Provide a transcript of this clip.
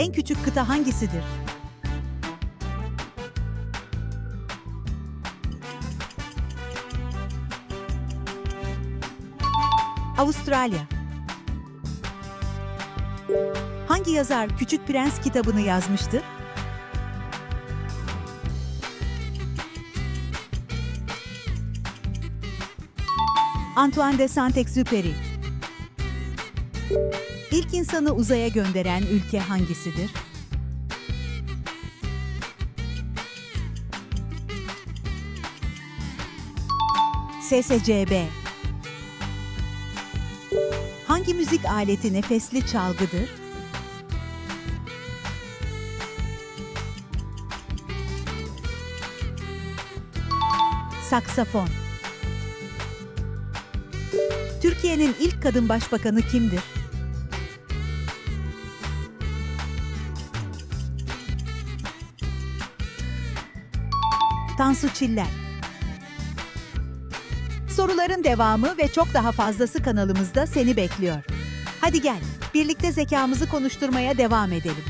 En küçük kıta hangisidir? Avustralya. Hangi yazar Küçük Prens kitabını yazmıştı? Antoine de Saint-Exupéry. İlk insanı uzaya gönderen ülke hangisidir? SSCB. Hangi müzik aleti nefesli çalgıdır? Saksafon. Türkiye'nin ilk kadın başbakanı kimdir? Tansu Çiller. Soruların devamı ve çok daha fazlası kanalımızda seni bekliyor. Hadi gel, birlikte zekamızı konuşturmaya devam edelim.